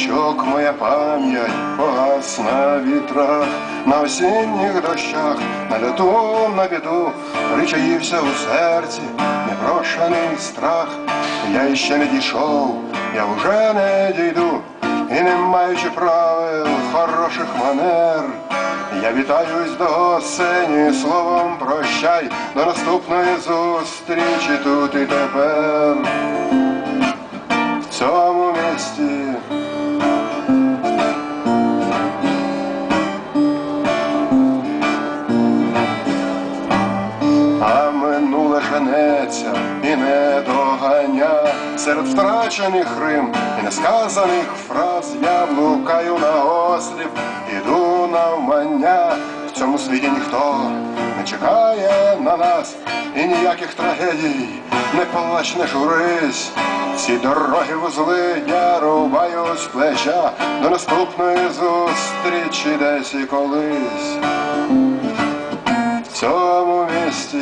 Річок моя пам'ять погас на вітрах, на осінніх дощах, на люту, на біду, причаївся у серці непрошений страх. Я іще не дійшов, я вже не дійду, і не маючи правил хороших манер. Я вітаюсь до осені словом прощай, до наступної зустрічі тут і тепер. В цьому женеться і не доганя серед втрачених рим і несказаних фраз я блукаю на ослів, іду на навмання. В цьому світі ніхто не чекає на нас і ніяких трагедій, не плач, не журись. Ці дороги вузли я рубаю з плеча до наступної зустрічі десь і колись. В цьому місті